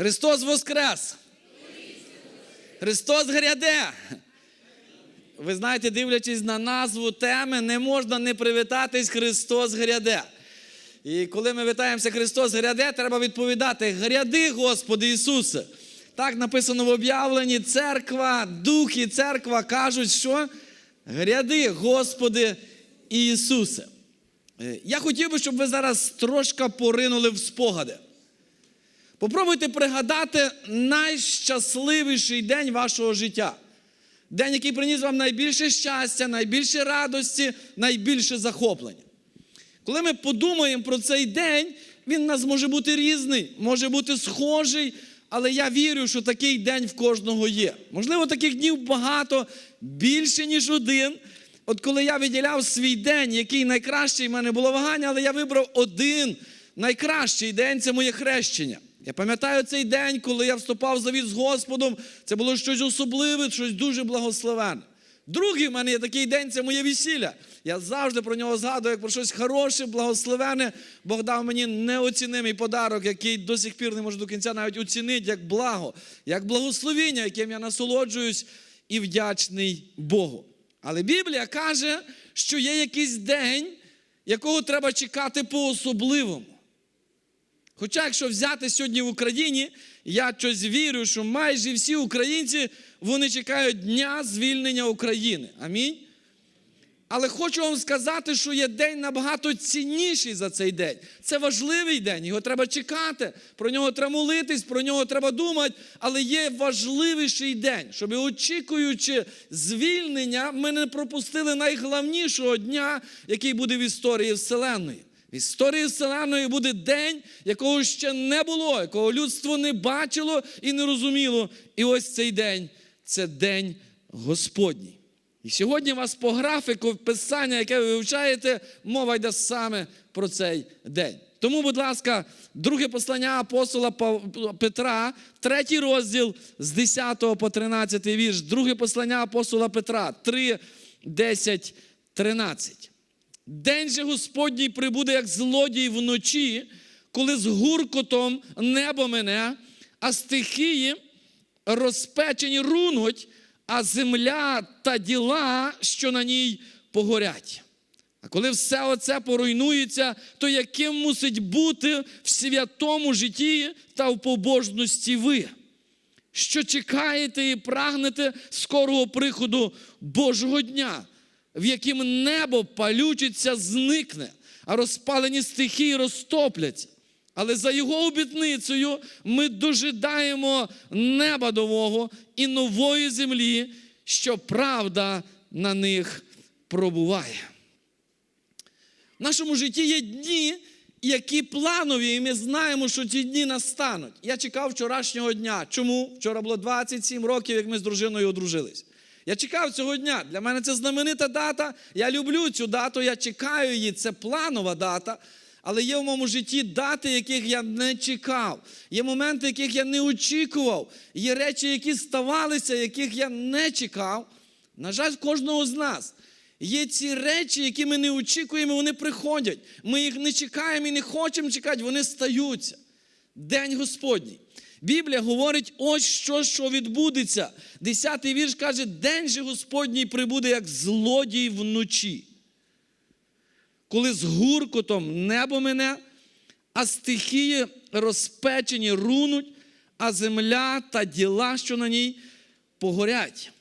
Христос Воскрес! Христос гряде! Ви знаєте, дивлячись на назву теми, не можна не привітатись Христос гряде. І коли ми вітаємося Христос гряде, треба відповідати: Гряди, Господи Ісусе! Так написано в об'явленні, церква, дух і церква кажуть, що гряди, Господи Ісусе. Е, Я хотів би, щоб ви зараз трошки поринули в спогади. Попробуйте пригадати найщасливіший день вашого життя. День, який приніс вам найбільше щастя, найбільше радості, найбільше захоплення. Коли ми подумаємо про цей день, він у нас може бути різний, може бути схожий, але я вірю, що такий день в кожного є. Можливо, таких днів багато, більше, ніж один. От коли я виділяв свій день, який найкращий, в мене було вагання, але я вибрав один найкращий день це моє хрещення. Я пам'ятаю цей день, коли я вступав в завіт з Господом, це було щось особливе, щось дуже благословенне. Другий в мене є такий день це моє весілля. Я завжди про нього згадую як про щось хороше, благословенне. Бог дав мені неоцінимий подарок, який до сих пір не можу до кінця навіть оцінити як благо, як благословіння, яким я насолоджуюсь і вдячний Богу. Але Біблія каже, що є якийсь день, якого треба чекати по-особливому. Хоча, якщо взяти сьогодні в Україні, я щось вірю, що майже всі українці вони чекають дня звільнення України. Амінь. Але хочу вам сказати, що є день набагато цінніший за цей день. Це важливий день, його треба чекати, про нього треба молитись, про нього треба думати. Але є важливіший день, щоб очікуючи звільнення, ми не пропустили найголовнішого дня, який буде в історії Вселенної. В історії Вселеної буде день, якого ще не було, якого людство не бачило і не розуміло. І ось цей день це день Господній. І сьогодні у вас по графіку писання, яке ви вивчаєте, мова йде саме про цей день. Тому, будь ласка, друге послання апостола Петра, третій розділ з 10 по 13 вірш, друге послання апостола Петра, 3, 10, 13. День же Господній прибуде, як злодій вночі, коли з гуркотом небо мене, а стихії розпечені рунуть, а земля та діла, що на ній погорять. А коли все оце поруйнується, то яким мусить бути в святому житті та в побожності ви, що чекаєте і прагнете скорого приходу Божого дня, в яким небо палючиться, зникне, а розпалені стихії розтопляться. Але за його обітницею ми дожидаємо неба нового і нової землі, що правда на них пробуває. В нашому житті є дні, які планові, і ми знаємо, що ці дні настануть. Я чекав вчорашнього дня. Чому? Вчора було 27 років, як ми з дружиною одружились. Я чекав цього дня. Для мене це знаменита дата. Я люблю цю дату, я чекаю її. Це планова дата. Але є в моєму житті дати, яких я не чекав. Є моменти, яких я не очікував. Є речі, які ставалися, яких я не чекав. На жаль, кожного з нас. Є ці речі, які ми не очікуємо, вони приходять. Ми їх не чекаємо і не хочемо чекати, вони стаються. День Господній. Біблія говорить, ось що що відбудеться. Десятий вірш каже, день же Господній прибуде, як злодій вночі коли з гуркотом небо мене, а стихії розпечені рунуть, а земля та діла, що на ній погорять.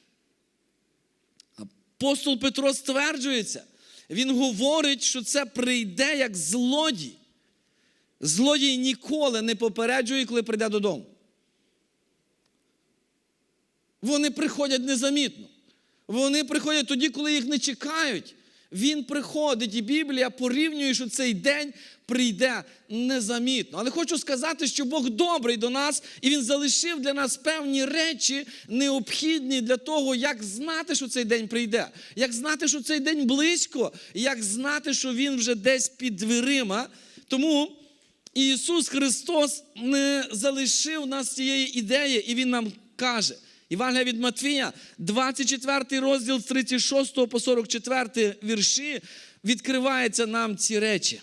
Апостол Петро стверджується, він говорить, що це прийде як злодій. Злодій ніколи не попереджує, коли прийде додому. Вони приходять незамітно. Вони приходять тоді, коли їх не чекають. Він приходить, і Біблія порівнює, що цей день прийде незамітно. Але хочу сказати, що Бог добрий до нас, і Він залишив для нас певні речі, необхідні для того, як знати, що цей день прийде, як знати, що цей день близько, як знати, що Він вже десь під дверима. Тому Ісус Христос не залишив нас цієї ідеї, і Він нам каже. Івангелія від Матвія, 24 розділ з 36 по 44 вірші, відкриваються нам ці речі.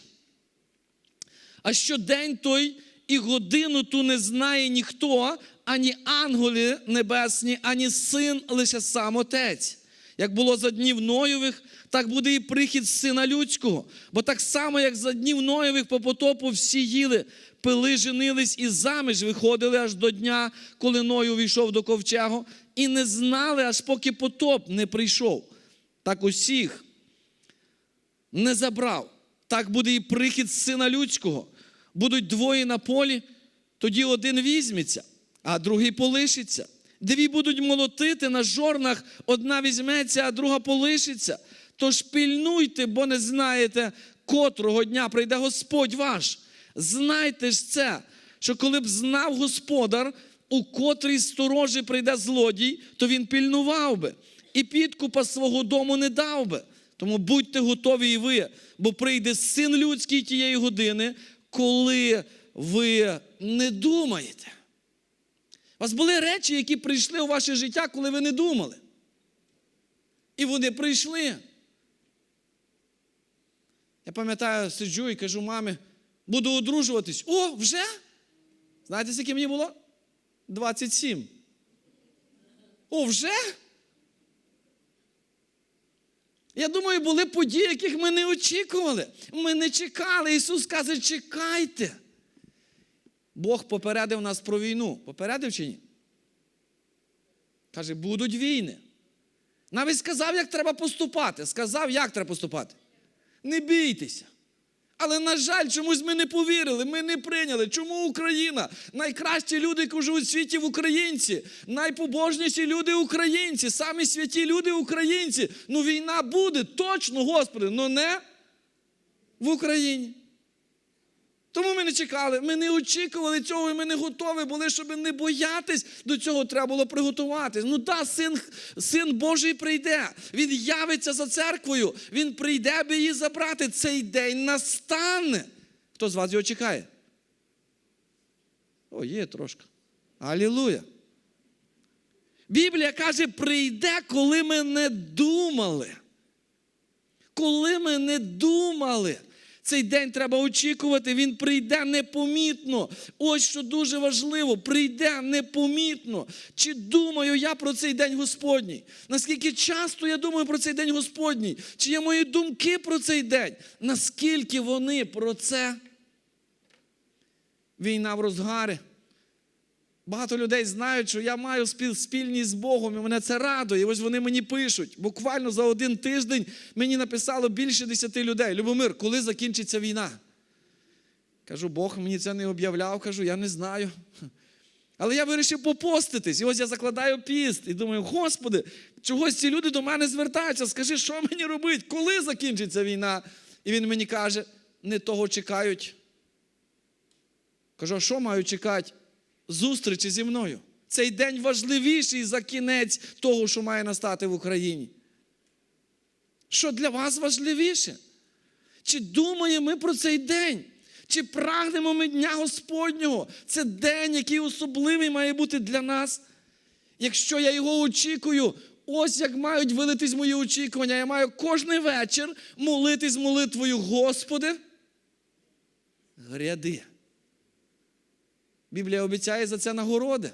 А що день той і годину ту не знає ніхто, ані ангели небесні, ані син, лише сам Отець. Як було за днів Ноєвих, так буде і прихід сина людського. Бо так само, як за днів Ноєвих по потопу всі їли, пили, женились і заміж виходили аж до дня, коли Ной увійшов до ковчегу, і не знали, аж поки потоп не прийшов. Так усіх не забрав. Так буде і прихід сина людського. Будуть двоє на полі, тоді один візьметься, а другий полишиться. Дві будуть молотити на жорнах, одна візьметься, а друга полишиться. Тож пильнуйте, бо не знаєте, котрого дня прийде Господь ваш. Знайте ж це, що коли б знав господар, у котрій сторожі прийде злодій, то він пильнував би і підкупа свого дому не дав би. Тому будьте готові і ви, бо прийде син людський тієї години, коли ви не думаєте. У вас були речі, які прийшли у ваше життя, коли ви не думали. І вони прийшли. Я пам'ятаю, сиджу і кажу мамі, буду одружуватись. О, вже? Знаєте, скільки мені було? 27. О, вже? Я думаю, були події, яких ми не очікували. Ми не чекали. Ісус каже, чекайте. Бог попередив нас про війну. Попередив чи ні? Каже, будуть війни. Навіть сказав, як треба поступати. Сказав, як треба поступати. Не бійтеся. Але, на жаль, чомусь ми не повірили, ми не прийняли. Чому Україна? Найкращі люди, живуть в світі в українці, найпобожніші люди українці, самі святі люди українці. Ну, війна буде точно, Господи, але не в Україні. Тому ми не чекали, ми не очікували цього, і ми не готові були, щоб не боятись. До цього треба було приготуватись. Ну так, син, син Божий прийде. Він явиться за церквою, він прийде, аби її забрати. Цей день настане. Хто з вас його чекає? О, є трошки. Алілуя. Біблія каже, прийде, коли ми не думали. Коли ми не думали. Цей день треба очікувати, він прийде непомітно. Ось що дуже важливо, прийде непомітно. Чи думаю я про цей день Господній? Наскільки часто я думаю про цей день Господній? Чи є мої думки про цей день? Наскільки вони про це? Війна в розгарі. Багато людей знають, що я маю спільність з Богом, і мене це радує. І ось вони мені пишуть. Буквально за один тиждень мені написало більше десяти людей. Любомир, коли закінчиться війна? Кажу, Бог мені це не об'являв, кажу, я не знаю. Але я вирішив попоститись. І ось я закладаю піст і думаю, Господи, чогось ці люди до мене звертаються. Скажи, що мені робити? Коли закінчиться війна? І він мені каже, не того чекають. Кажу, а що маю чекати? Зустрічі зі мною. Цей день важливіший за кінець того, що має настати в Україні. Що для вас важливіше? Чи думаємо ми про цей день? Чи прагнемо ми Дня Господнього? Це день, який особливий має бути для нас. Якщо я його очікую, ось як мають вилитись мої очікування. Я маю кожний вечір молитись молитвою Господи. Гряди. Біблія обіцяє за це нагороди.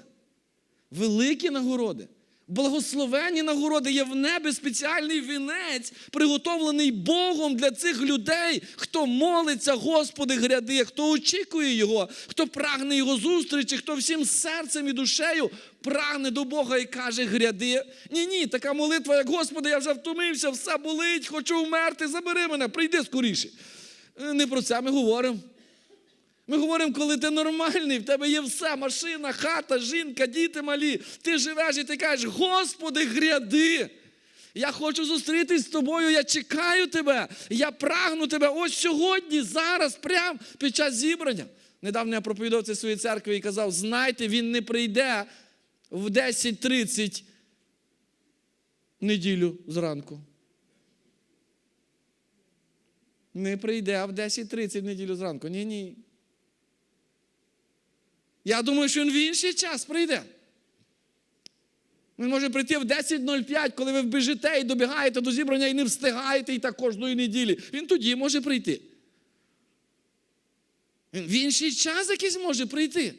Великі нагороди. Благословенні нагороди є в небі спеціальний вінець, приготовлений Богом для цих людей, хто молиться, Господи, гряди, хто очікує Його, хто прагне Його зустрічі, хто всім серцем і душею прагне до Бога і каже, гряди. Ні, ні, така молитва, як Господи, я вже втомився, все болить, хочу вмерти, забери мене, прийди скоріше. Не про це ми говоримо. Ми говоримо, коли ти нормальний, в тебе є все, машина, хата, жінка, діти малі. Ти живеш і ти кажеш, Господи, гряди. Я хочу зустрітись з тобою, я чекаю тебе, я прагну тебе ось сьогодні, зараз, прямо під час зібрання. Недавно я проповідав це своїй церкві і казав, знайте, він не прийде в 10.30 неділю зранку. Не прийде в 10.30 неділю зранку. Ні-ні. Я думаю, що він в інший час прийде. Він може прийти в 10.05, коли ви вбіжите і добігаєте до зібрання і не встигаєте і так кожної неділі. Він тоді може прийти. Він в інший час якийсь може прийти.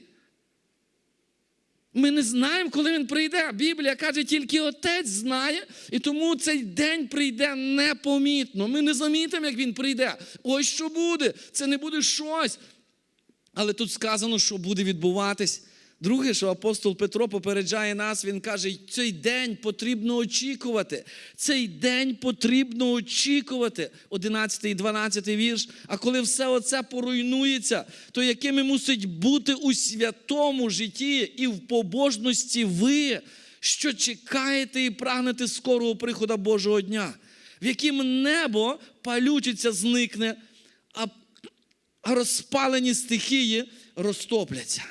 Ми не знаємо, коли він прийде. Біблія каже, тільки Отець знає, і тому цей день прийде непомітно. Ми не замітимо, як він прийде. Ось що буде. Це не буде щось. Але тут сказано, що буде відбуватись. Друге, що апостол Петро попереджає нас, він каже, цей день потрібно очікувати. Цей день потрібно очікувати. 11 і 12 вірш. А коли все оце поруйнується, то якими мусить бути у святому житті і в побожності ви, що чекаєте і прагнете скорого приходу Божого дня, в яким небо палючиться зникне, а розпалені стихії розтопляться.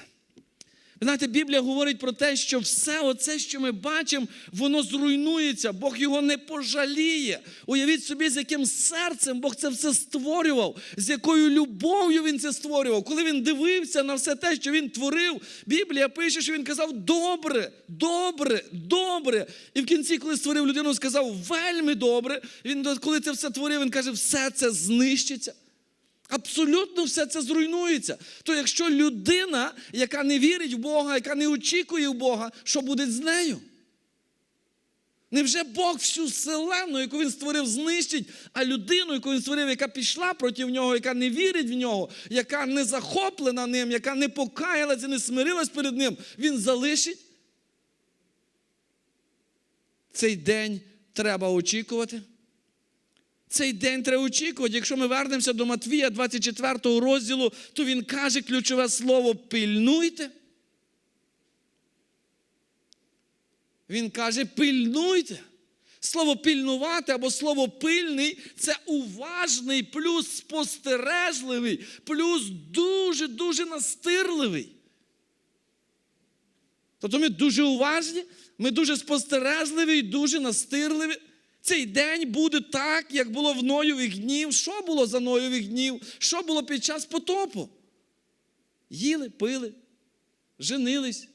Ви знаєте, Біблія говорить про те, що все оце, що ми бачимо, воно зруйнується, Бог його не пожаліє. Уявіть собі, з яким серцем Бог це все створював, з якою любов'ю Він це створював. Коли він дивився на все те, що він творив, Біблія пише, що він казав: добре, добре, добре. І в кінці, коли створив людину, сказав вельми добре. Він, коли це все творив, він каже, все це знищиться. Абсолютно все це зруйнується. То якщо людина, яка не вірить в Бога, яка не очікує в Бога, що буде з нею? Невже Бог всю вселенну, яку він створив, знищить, а людину, яку він створив, яка пішла проти нього, яка не вірить в нього, яка не захоплена ним, яка не покаялася, не смирилась перед ним, він залишить? Цей день треба очікувати. Цей день треба очікувати. Якщо ми вернемося до Матвія 24 розділу, то він каже ключове слово пильнуйте. Він каже, пильнуйте. Слово пильнувати або слово пильний це уважний, плюс спостережливий, плюс дуже-дуже настирливий. Тобто ми дуже уважні, ми дуже спостережливі і дуже настирливі. Цей день буде так, як було в Ноєвих днів. Що було за Ноєвих днів? Що було під час потопу? Їли, пили, женились,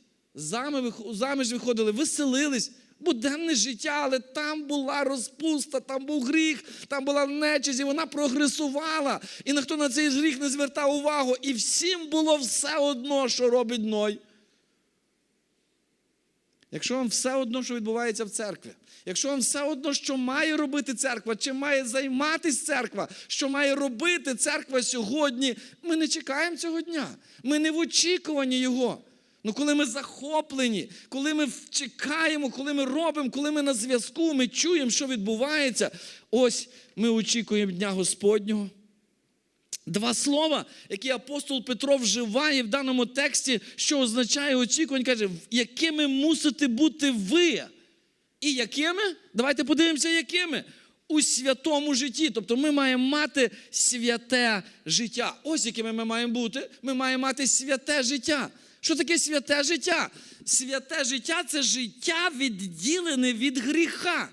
заміж виходили, веселились. Буденне життя, але там була розпуста, там був гріх, там була нечисть, і вона прогресувала. І ніхто на цей гріх не звертав увагу. І всім було все одно, що робить Ной. Якщо вам все одно, що відбувається в церкві, якщо вам все одно, що має робити церква, чим має займатися церква, що має робити церква сьогодні, ми не чекаємо цього дня. Ми не в очікуванні його. Ну, коли ми захоплені, коли ми чекаємо, коли ми робимо, коли ми на зв'язку, ми чуємо, що відбувається, ось ми очікуємо Дня Господнього. Два слова, які апостол Петро вживає в даному тексті, що означає очікування, каже, якими мусите бути ви. І якими? Давайте подивимося, якими. У святому житті. Тобто ми маємо мати святе життя. Ось якими ми маємо бути. Ми маємо мати святе життя. Що таке святе життя? Святе життя це життя відділене від гріха.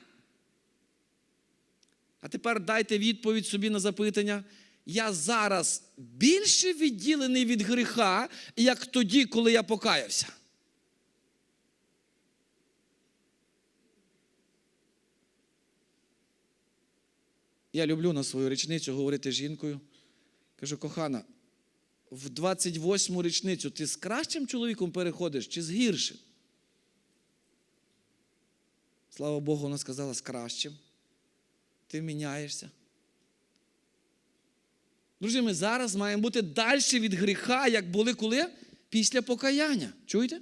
А тепер дайте відповідь собі на запитання я зараз більше відділений від гріха, як тоді, коли я покаявся. Я люблю на свою річницю говорити з жінкою. Кажу, кохана, в 28-му річницю ти з кращим чоловіком переходиш чи з гіршим? Слава Богу, вона сказала з кращим. Ти міняєшся. Друзі, ми зараз маємо бути далі від гріха, як були коли? Після покаяння. Чуєте?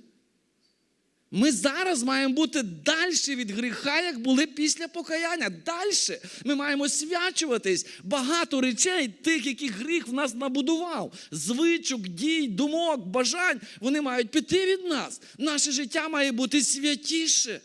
Ми зараз маємо бути далі від гріха, як були після покаяння. Далі ми маємо свячуватись. Багато речей, тих, які гріх в нас набудував. Звичок, дій, думок, бажань, вони мають піти від нас. Наше життя має бути святіше.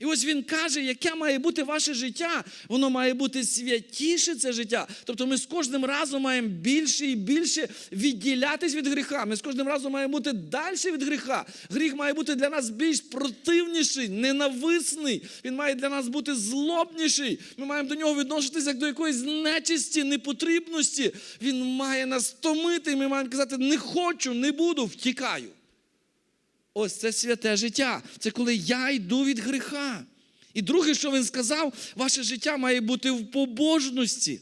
І ось він каже, яке має бути ваше життя. Воно має бути святіше це життя. Тобто ми з кожним разом маємо більше і більше відділятись від гріха. Ми з кожним разом маємо бути далі від гріха. Гріх має бути для нас більш противніший, ненависний. Він має для нас бути злобніший. Ми маємо до нього відноситися як до якоїсь нечисті, непотрібності. Він має нас томити. Ми маємо казати, не хочу, не буду, втікаю. Ось це святе життя. Це коли я йду від гріха. І друге, що він сказав, ваше життя має бути в побожності.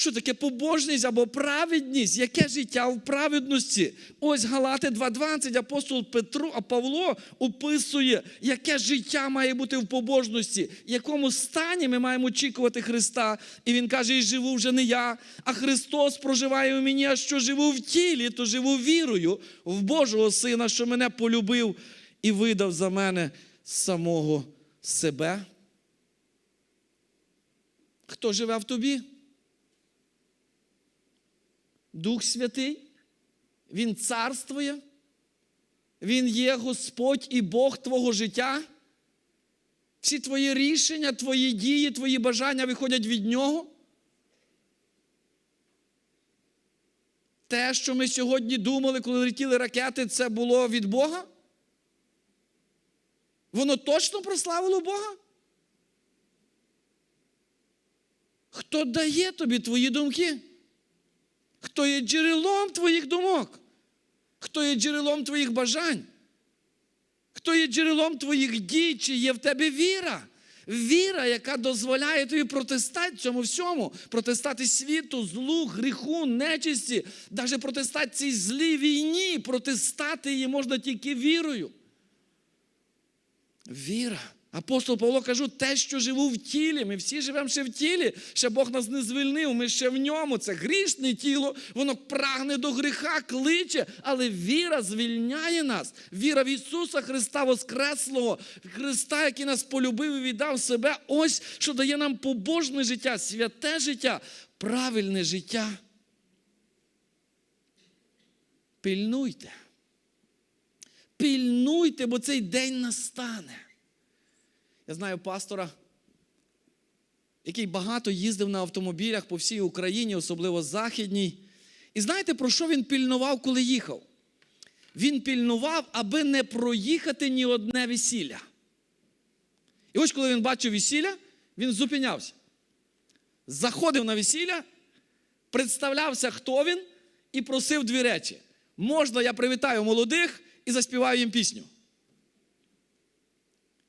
Що таке побожність або праведність? Яке життя в праведності? Ось Галати 2.20, апостол Петро, а Павло описує, яке життя має бути в побожності, в якому стані ми маємо очікувати Христа. І він каже: і живу вже не я, а Христос проживає у мені, а що живу в тілі, то живу вірою в Божого Сина, що мене полюбив і видав за мене самого себе. Хто живе в тобі? Дух Святий, Він царствує, Він є Господь і Бог твого життя. Всі твої рішення, твої дії, твої бажання виходять від Нього. Те, що ми сьогодні думали, коли летіли ракети, це було від Бога? Воно точно прославило Бога? Хто дає тобі твої думки? Хто є джерелом твоїх думок? Хто є джерелом твоїх бажань? Хто є джерелом твоїх дій, чи є в тебе віра? Віра, яка дозволяє тобі протистати цьому всьому, протистати світу, злу, гріху, нечисті, навіть протистати цій злій війні, протистати її можна тільки вірою. Віра. Апостол Павло кажу, те, що живу в тілі. Ми всі живемо ще в тілі, ще Бог нас не звільнив, ми ще в ньому. Це грішне тіло, воно прагне до гріха, кличе, але віра звільняє нас. Віра в Ісуса Христа Воскреслого, Христа, який нас полюбив і віддав себе. Ось що дає нам побожне життя, святе життя, правильне життя. Пильнуйте. Пильнуйте, бо цей день настане. Я знаю пастора, який багато їздив на автомобілях по всій Україні, особливо західній. І знаєте, про що він пільнував, коли їхав? Він пільнував, аби не проїхати ні одне весілля. І ось коли він бачив весілля, він зупинявся. Заходив на весілля, представлявся, хто він, і просив дві речі. Можна, я привітаю молодих і заспіваю їм пісню.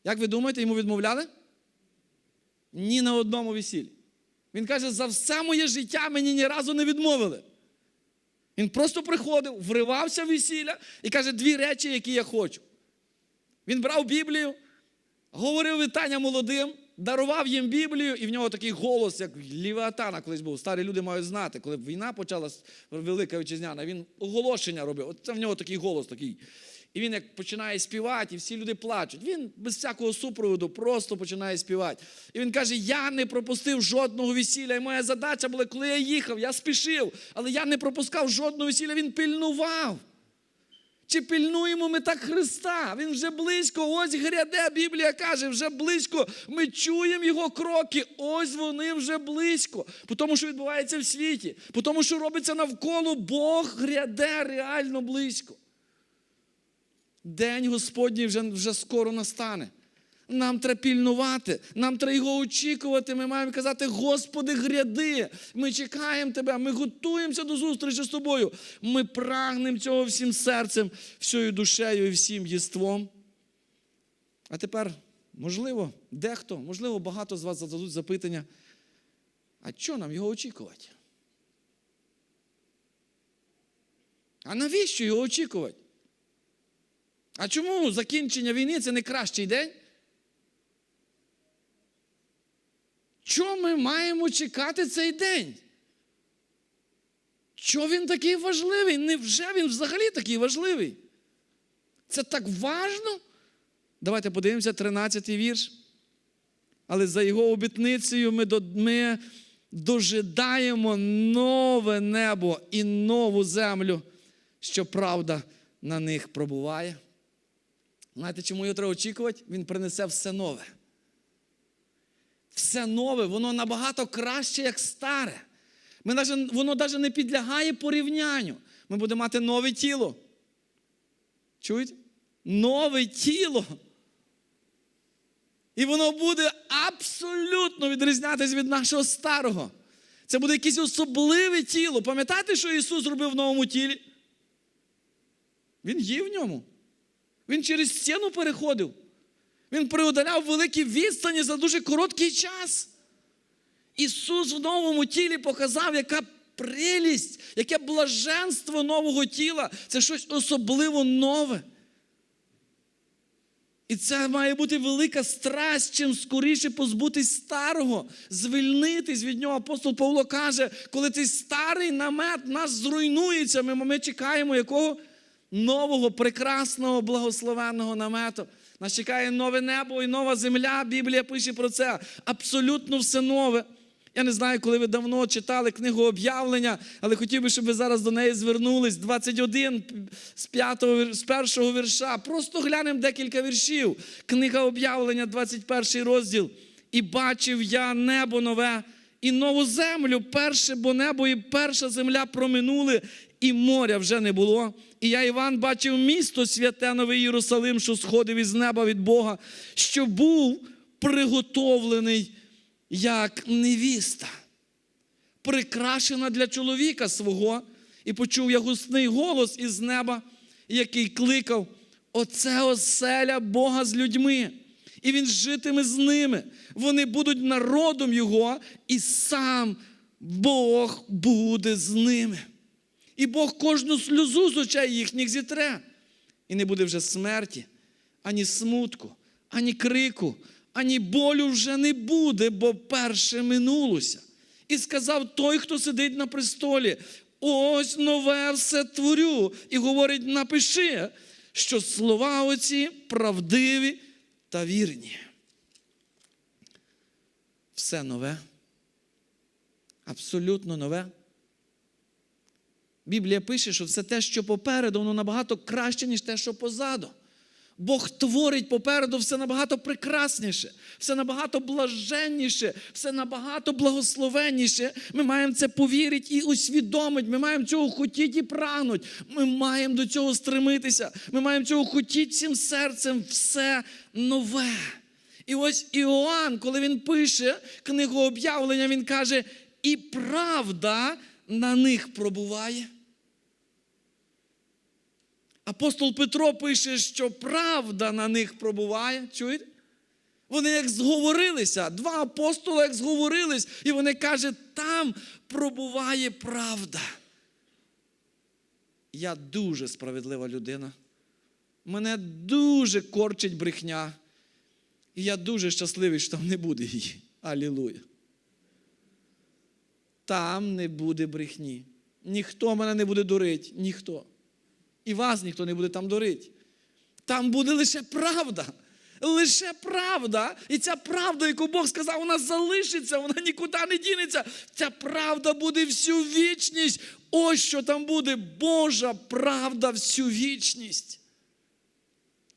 Як ви думаєте, йому відмовляли? Ні на одному весіллі. Він каже, за все моє життя мені ні разу не відмовили. Він просто приходив, вривався в весілля і каже, дві речі, які я хочу. Він брав Біблію, говорив вітання молодим, дарував їм Біблію, і в нього такий голос, як Лівіатана колись був. Старі люди мають знати, коли війна почалась велика вітчизняна, він оголошення робив. От це в нього такий голос такий. І він як починає співати, і всі люди плачуть. Він без всякого супроводу просто починає співати. І він каже: Я не пропустив жодного весілля. І моя задача була, коли я їхав, я спішив, але я не пропускав жодного весілля, він пильнував. Чи пильнуємо ми так Христа? Він вже близько, ось гряде, Біблія каже, вже близько. Ми чуємо Його кроки, ось вони вже близько. По тому, що відбувається в світі, по тому, що робиться навколо, Бог гряде реально близько. День Господній вже, вже скоро настане. Нам треба пільнувати, нам треба його очікувати. Ми маємо казати, Господи, гряди. Ми чекаємо Тебе, ми готуємося до зустрічі з тобою. Ми прагнемо цього всім серцем, всією душею і всім єством. А тепер, можливо, дехто, можливо, багато з вас зададуть запитання. А що нам його очікувати? А навіщо його очікувати? А чому закінчення війни це не кращий день? Чому ми маємо чекати цей день? Чого він такий важливий? Невже він взагалі такий важливий? Це так важно? Давайте подивимося 13-й вірш. Але за його обітницею ми, до, ми дожидаємо нове небо і нову землю, що правда на них пробуває. Знаєте, чому його треба очікувати? Він принесе все нове. Все нове, воно набагато краще, як старе. Ми навіть, воно навіть не підлягає порівнянню. Ми будемо мати нове тіло. Чуєте? Нове тіло. І воно буде абсолютно відрізнятися від нашого старого. Це буде якесь особливе тіло. Пам'ятаєте, що Ісус зробив в новому тілі? Він їв в ньому. Він через стіну переходив. Він преодоляв великі відстані за дуже короткий час. Ісус в новому тілі показав, яка прелість, яке блаженство нового тіла. Це щось особливо нове. І це має бути велика страсть, чим скоріше позбутись старого, звільнитись від нього. Апостол Павло каже, коли цей старий намет нас зруйнується, ми, ми чекаємо якого? Нового, прекрасного, благословенного намету. Нас чекає нове небо і нова земля. Біблія пише про це. Абсолютно все нове. Я не знаю, коли ви давно читали книгу об'явлення, але хотів би, щоб ви зараз до неї звернулись. 21 з 5, з першого вірша. Просто глянемо декілька віршів. Книга об'явлення, 21 розділ. І бачив я небо нове і нову землю. Перше, бо небо і перша земля проминули, і моря вже не було. І я, Іван, бачив місто святе Новий Єрусалим, що сходив із неба від Бога, що був приготовлений як невіста, прикрашена для чоловіка свого, і почув я гусний голос із неба, який кликав: Оце оселя Бога з людьми, і він житиме з ними. Вони будуть народом Його, і сам Бог буде з ними. І Бог кожну сльозу з очей їхніх зітре. І не буде вже смерті, ані смутку, ані крику, ані болю вже не буде, бо перше минулося. І сказав той, хто сидить на престолі: ось нове все творю. І говорить: напиши, що слова оці правдиві та вірні. Все нове, абсолютно нове. Біблія пише, що все те, що попереду, воно набагато краще, ніж те, що позаду. Бог творить попереду все набагато прекрасніше, все набагато блаженніше, все набагато благословенніше. Ми маємо це повірити і усвідомити. Ми маємо цього хотіти і прагнути. Ми маємо до цього стремитися. Ми маємо цього хотіти всім серцем все нове. І ось Іоанн, коли він пише книгу об'явлення, він каже: і правда на них пробуває. Апостол Петро пише, що правда на них пробуває. Чуєте? Вони як зговорилися, два апостоли як зговорились, і вони кажуть, там пробуває правда. Я дуже справедлива людина. Мене дуже корчить брехня. І я дуже щасливий, що там не буде її. Алілуя. Там не буде брехні. Ніхто мене не буде дурити, ніхто. І вас ніхто не буде там дурити. Там буде лише правда. Лише правда. І ця правда, яку Бог сказав, вона залишиться, вона нікуди не дінеться. Ця правда буде всю вічність. Ось що там буде Божа правда всю вічність.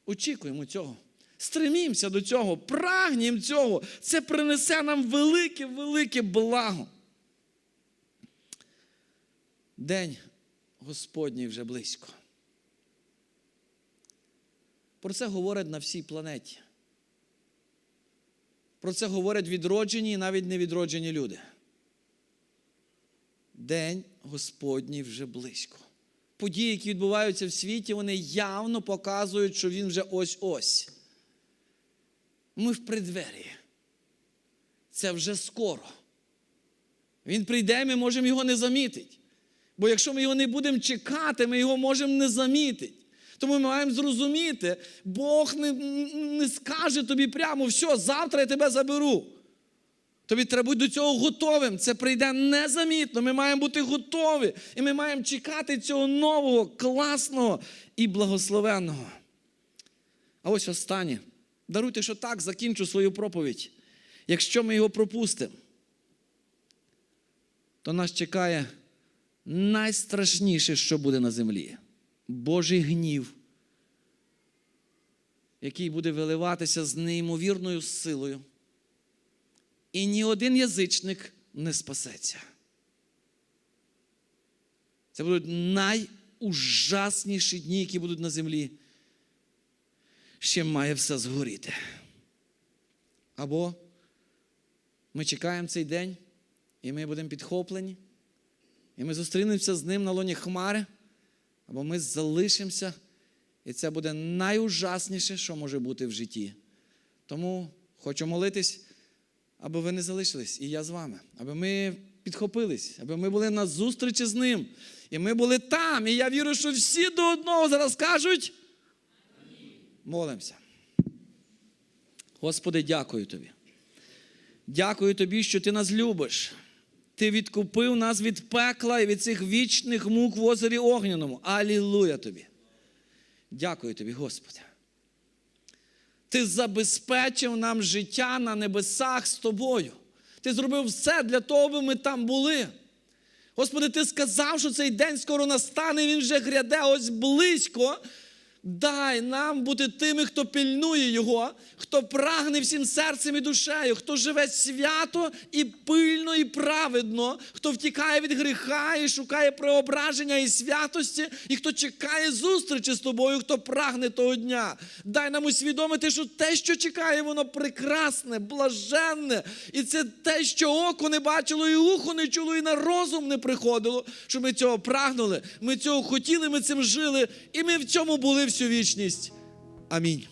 Очікуємо цього. Стремімося до цього, прагнім цього. Це принесе нам велике-велике благо. День Господній вже близько. Про це говорять на всій планеті. Про це говорять відроджені і навіть невідроджені люди. День Господній вже близько. Події, які відбуваються в світі, вони явно показують, що він вже ось-ось. Ми в преддверії. Це вже скоро. Він прийде, ми можемо його не замітити. Бо якщо ми його не будемо чекати, ми його можемо не замітити. Тому ми маємо зрозуміти, Бог не, не скаже тобі прямо, все, завтра я тебе заберу. Тобі треба бути до цього готовим. Це прийде незамітно. Ми маємо бути готові. І ми маємо чекати цього нового, класного і благословенного. А ось останнє. Даруйте, що так закінчу свою проповідь. Якщо ми його пропустимо, то нас чекає найстрашніше, що буде на землі. Божий гнів, який буде виливатися з неймовірною силою. І ні один язичник не спасеться. Це будуть найужасніші дні, які будуть на землі. Ще має все згоріти. Або ми чекаємо цей день, і ми будемо підхоплені, і ми зустрінемося з ним на лоні Хмари, або ми залишимося, і це буде найужасніше, що може бути в житті. Тому хочу молитись. аби ви не залишились, і я з вами, аби ми підхопились, аби ми були на зустрічі з ним. І ми були там. І я вірю, що всі до одного зараз кажуть. Молимося. Господи, дякую тобі. Дякую тобі, що ти нас любиш. Ти відкупив нас від пекла і від цих вічних мук в озері Огняному. Алілуя тобі. Дякую тобі, Господи. Ти забезпечив нам життя на небесах з тобою. Ти зробив все для того, аби ми там були. Господи, ти сказав, що цей день скоро настане, він вже гряде ось близько. Дай нам бути тими, хто пильнує Його, хто прагне всім серцем і душею, хто живе свято і пильно, і праведно, хто втікає від гріха і шукає преображення і святості, і хто чекає зустрічі з тобою, хто прагне того дня. Дай нам усвідомити, що те, що чекає, воно прекрасне, блаженне. І це те, що око не бачило, і ухо не чуло, і на розум не приходило, що ми цього прагнули, ми цього хотіли, ми цим жили, і ми в цьому були всю вічність. Амінь.